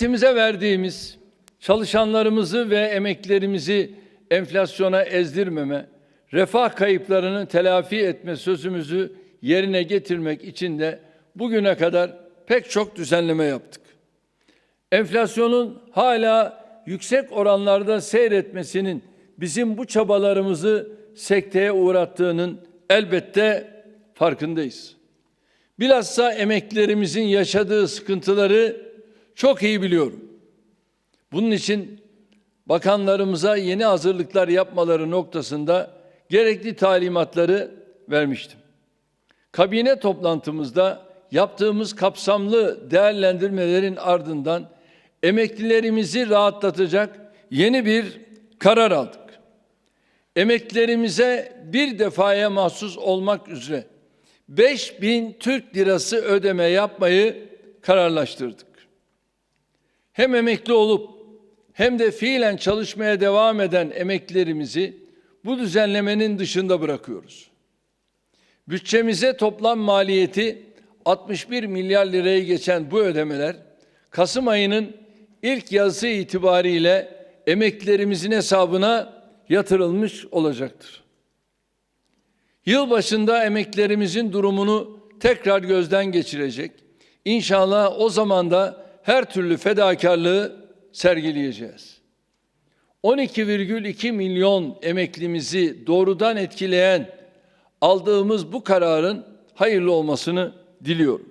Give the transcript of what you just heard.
Milletimize verdiğimiz çalışanlarımızı ve emeklerimizi enflasyona ezdirmeme, refah kayıplarını telafi etme sözümüzü yerine getirmek için de bugüne kadar pek çok düzenleme yaptık. Enflasyonun hala yüksek oranlarda seyretmesinin bizim bu çabalarımızı sekteye uğrattığının elbette farkındayız. Bilhassa emeklilerimizin yaşadığı sıkıntıları çok iyi biliyorum. Bunun için bakanlarımıza yeni hazırlıklar yapmaları noktasında gerekli talimatları vermiştim. Kabine toplantımızda yaptığımız kapsamlı değerlendirmelerin ardından emeklilerimizi rahatlatacak yeni bir karar aldık. Emeklilerimize bir defaya mahsus olmak üzere 5000 Türk lirası ödeme yapmayı kararlaştırdık. Hem emekli olup hem de fiilen çalışmaya devam eden emeklilerimizi bu düzenlemenin dışında bırakıyoruz. Bütçemize toplam maliyeti 61 milyar lirayı geçen bu ödemeler Kasım ayının ilk yazısı itibariyle emeklilerimizin hesabına yatırılmış olacaktır. Yıl başında emeklilerimizin durumunu tekrar gözden geçirecek. İnşallah o zaman da her türlü fedakarlığı sergileyeceğiz. 12,2 milyon emeklimizi doğrudan etkileyen aldığımız bu kararın hayırlı olmasını diliyorum.